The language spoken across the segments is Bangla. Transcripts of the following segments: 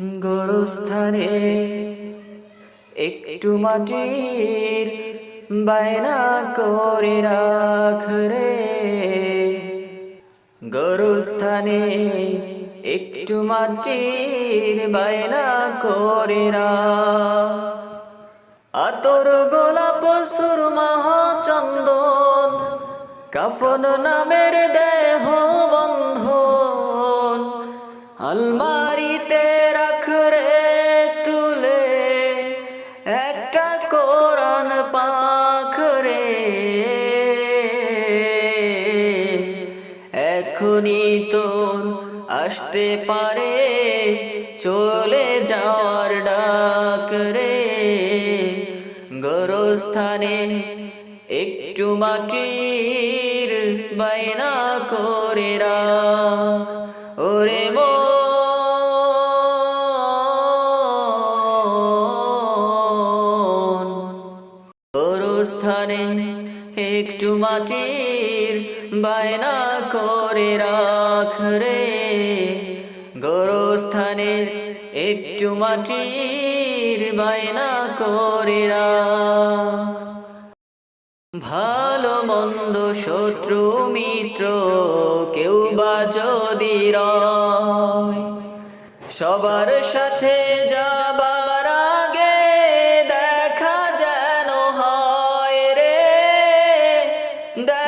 গোরস্থানে একটু মাটির বায়না করে রাখ রে। গোরস্থানে একটু মাটির বায়না করে রাখ। আতর গোলাপ সুরমাহ চন্দন, কাফন নামের দেহ বন্ধন। আলমারিতে এখনই তোর আসতে পারে, চলে যাওয়ার ডাক রে। গরস্থানে একটু মাটির বাইনা করে রা ওরে মন। গরস্থানে একটু মাটির বায়না করে রাখ রে। গরস্থানে একটু মাটির বায়না করে ভালো মন্দ শত্রু মিত্র কেউ বা যদি সবার সাথে যাবার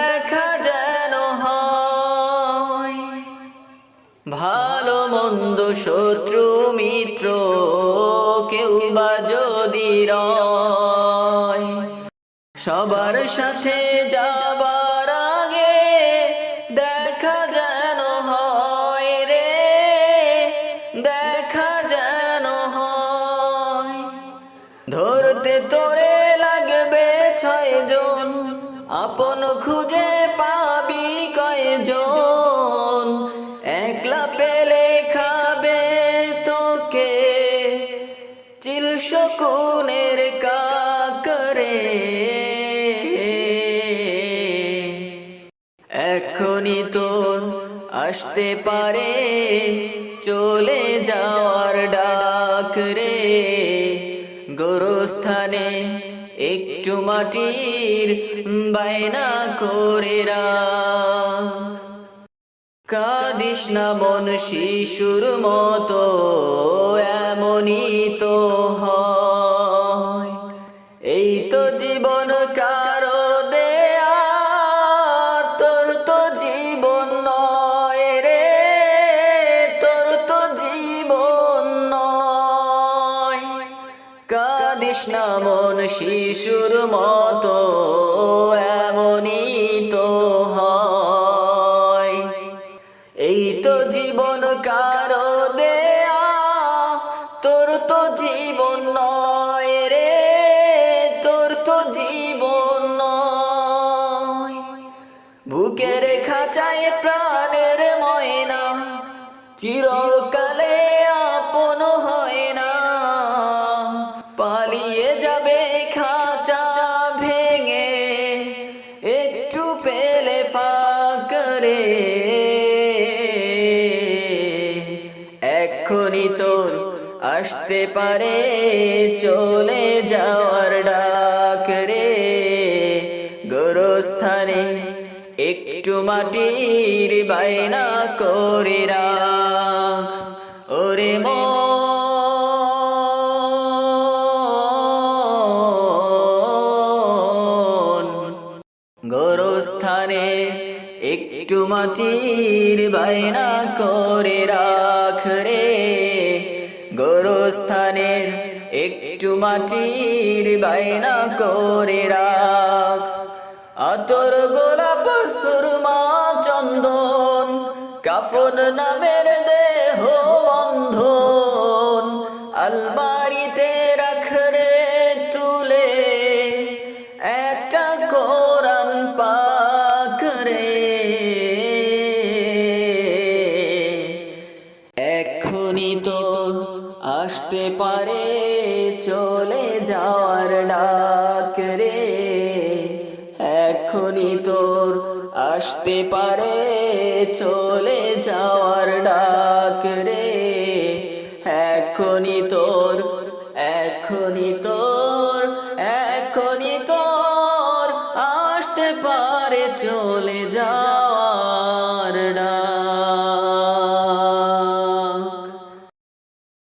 দেখা যেন হয়। ভালো মন্দ শত্রু, মিত্র, কেউ বা যদি রয়। সবার সাথে যাবার আগে দেখা যেন হয় রে, দেখা যেন হয়। ধরতে তোরে খুঁজে পাবি কয়জন? একলা পেলে খাবে তোকে। চিল শকুনের কাকরে। এখনই তোর আসতে পারে, চলে যাওয়ার ডাক রে। গোরস্থানে মাটির বায়না করে রাখ কাদিস না মন শিশুর মতো এমনই তো হয়। শিশুর মতো এমনই তো হয়। এই তো জীবন কারও দেয়া, তোর তো জীবন নয় রে, তোর তো জীবন নয়। বুকের খাঁচায় প্রাণের ময়না, চিরকালে একটু পেলে ফাঁকরে এক্ষুনি তোর আসতে পারে চলে যাওয়ার ডাক রে গোরস্থানে একটু মাটির বায়না করে রাখ গোরস্থানে একটু মাটির বায়না করে রাখ রে। গোরস্থানের একটু মাটির বায়না করে রাখ। আতর গোলাপ, সুরমা, চন্দন, কাফন নামের দেহ বন্ধন, আলমারিতে রাখ রে তুলে। একটা কোরআন পারে চলে যাওয়ার ডাক রে। এক্ষুনি তোর আসতে পারে চলে যাওয়ার ডাক রে। এখনই তোর এখনই তোর এখনই তোর আসতে পারে চলে ডাক